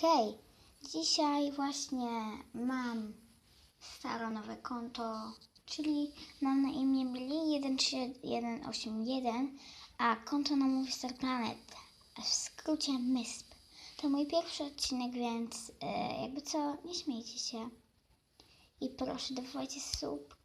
Hej, dzisiaj właśnie mam staro nowe konto, czyli mam na imię Mili13181, a konto na Movie Star Planet, w skrócie MISP. To mój pierwszy odcinek, więc e, jakby co, nie śmiejcie się. I proszę, dawajcie sub,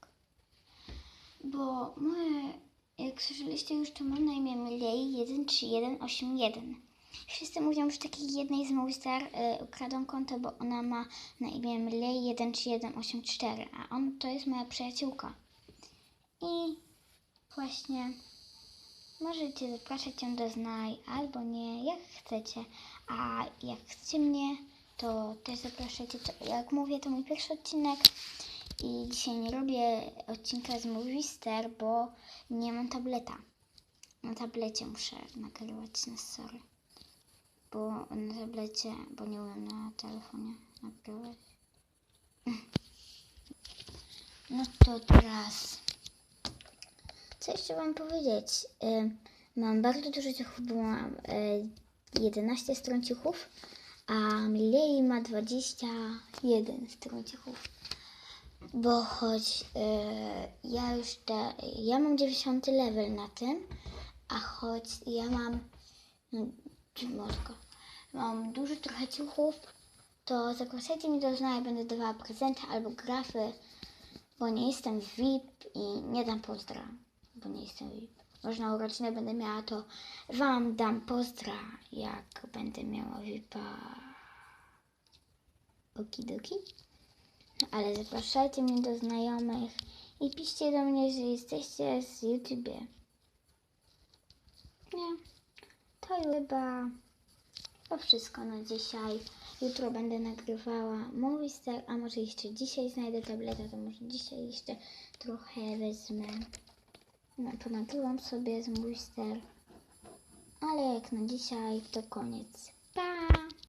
bo moje, jak słyszeliście już, to mam na imię Milej13181. Wszyscy mówią, że takiej jednej z Movie Star y, ukradł konto, bo ona ma na imię Mlej13184, a on to jest moja przyjaciółka. I właśnie możecie zapraszać ją do znaj albo nie, jak chcecie. A jak chcecie mnie, to też zapraszajcie. To, jak mówię, to mój pierwszy odcinek. I dzisiaj nie robię odcinka z Movie Star, bo nie mam tableta. Na tablecie muszę nagrywać na sorry bo na tablecie, bo nie umiem na telefonie nagrywać. No to teraz. Co jeszcze Wam powiedzieć? Y, mam bardzo dużo ciuchów, bo mam y, 11 stron ciuchów, a Miley ma 21 stron ciuchów. Bo choć y, ja już te, ja mam 90 level na tym, a choć ja mam no, Moska. Mam dużo trochę ciuchów, to zapraszajcie mnie do znaj, będę dawała prezenty albo grafy, bo nie jestem VIP i nie dam pozdra, bo nie jestem VIP. Może na urodziny będę miała, to Wam dam pozdra, jak będę miała VIPa. Okidoki. Ale zapraszajcie mnie do znajomych i piszcie do mnie, że jesteście z YouTube. Nie. To chyba to wszystko na dzisiaj. Jutro będę nagrywała Movie Star, a może jeszcze dzisiaj znajdę tableta, to może dzisiaj jeszcze trochę wezmę. No, ponagrywam sobie z Movie Star. Ale jak na dzisiaj to koniec.